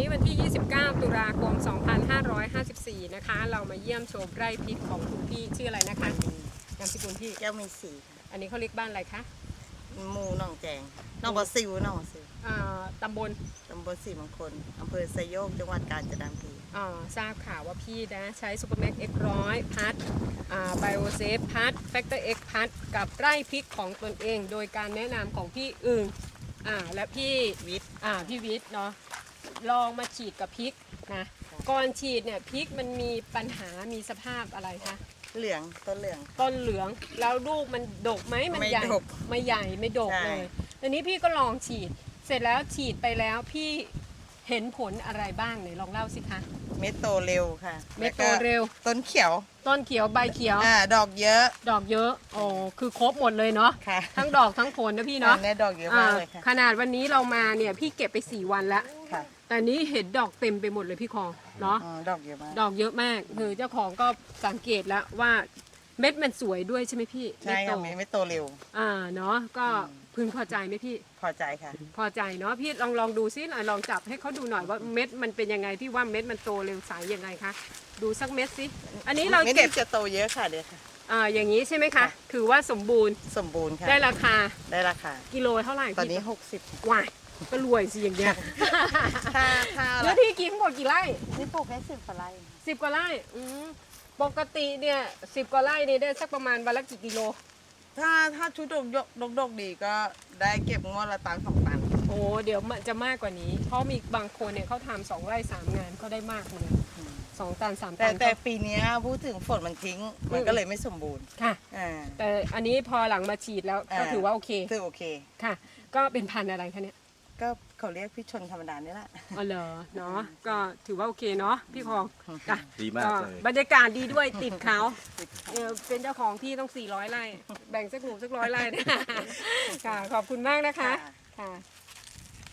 นี้วันที่ 29 ตุลาคม 2554 นะคะ เรามาเยี่ยมชมไร่พริกของคุณพี่ชื่ออะไรนะคะนามสกุลพี่แก้วมีสีค่ะอันนี้เขาเรียกบ้านอะไรคะหมูหนองแจงหนองบอซิวหนองบอซิวอ่าตำบลตำบลสีมงคลอำเภอไซโยกจังหวัดกาญจนบุรีอ่าทราบข่าวว่าพี่นะใช้ซูเปอร์แม็กเอ็กร้อยพัดไบโอเซฟพัดแฟกเตอร์เอ็กพัดกับไร่พริกของตนเอง โดยการแนะนำของพี่อึงอ่าและพี่วิทย์อ่าพี่วิทย์เนาะ ลองมาฉีดกับพริกนะก่อนฉีดเนี่ยพริกมันมีปัญหามีสภาพอะไรคะเหลืองต้นเหลือง ต้นเหลืองแล้วลูกมันดกไหมมันไม่ใหญ่ดกไม่ใหญ่ไม่ดกใช่เลยทีนี้พี่ก็ลองฉีด เสร็จแล้วฉีดไปแล้วพี่ เห็นผลอะไรบ้างไหนลองเล่าสิคะ เม็ดโตเร็วค่ะเม็ดโตเร็ว แล้ก็ต้นเขียวต้นเขียวใบเขียว อ่าดอกเยอะดอกเยอะ โอ้คือครบหมดเลยเนาะค่ะทั้งดอกทั้งผลนะพี่เนาะอันนี้ดอกเยอะอ่ามากเลยค่ะขนาดวันนี้เรามาเนี่ยพี่เก็บไป4วันแล้วค่ะแต่นี้เห็นดอกเต็มไปหมดเลยพี่คองเนาะอ๋อดอกเยอะมาก ดอกเยอะมากคือเจ้าของก็สังเกตแล้วว่า เม็ดมันสวยด้วยใช่ไหมพี่ใช่เม็ดโตค่ะเม็ดเม็ดโตเร็ว อ่าเนาะก็พึงพอใจไหมพี่ พอใจค่ะ พอใจเนาะพี่ลองลองดูซิหน่อยลองจับให้เขาดูหน่อยว่าเม็ดมันเป็นยังไงที่ว่าเม็ดมันโตเร็วสายยังไงคะดูสักเม็ดสิอันนี้เราม็ดเก็บจะโตเยอะค่ะเดี๋ยวค่ะอ่าอย่างนี้ใช่ไหมคะค่ะถือว่าสมบูรณ์สมบูรณ์ค่ะได้ราคาได้ราคากิโลเท่าไหร่ตอนนี้พี่60ว้ายก็รวยสิอย่างเงี้ยถ้าถ้าเนื้อที่กี่ทั้งหมดกี่ไร่นี่ปลูกแค่สิบกว่าไร่สิบกว่าไร่อืม ปกติเนี่ยสิบกว่าไร่นี่ได้สักประมาณวันละกี่กิโล ถ้าถ้าชุดดกยกดกดกดีก็ได้เก็บงวดละตันสองตัน โอ้เดี๋ยวมันจะมากกว่านี้ เพราะมีบางคนเนี่ยเขาทำสองไร่สามงานเขาได้มากเลยสองตันสามแต่ตัน แต่ปีเนี้ยพูดถึงฝนมันทิ้ง มันก็เลยไม่สมบูรณ์ค่ะ อ่าแต่อันนี้พอหลังมาฉีดแล้วก็อ่าถือว่าโอเคคือโอเค ค่ะ ก็เป็นพันธุ์อะไรคะเนี่ย ก็เขาเรียกพี่ชนธรรมดานี่แหละ อ๋อเหรอเนาะก็ถือว่าโอเคเนาะพี่คองจ้ะดีมากเลยบรรยากาศดีด้วยติดเขาเออเป็นเจ้าของที่ต้อง 400ไร่แบ่งสักหนูสักร้อยไร่นะ ค่ะขอบคุณมากนะคะค่ะค่ะ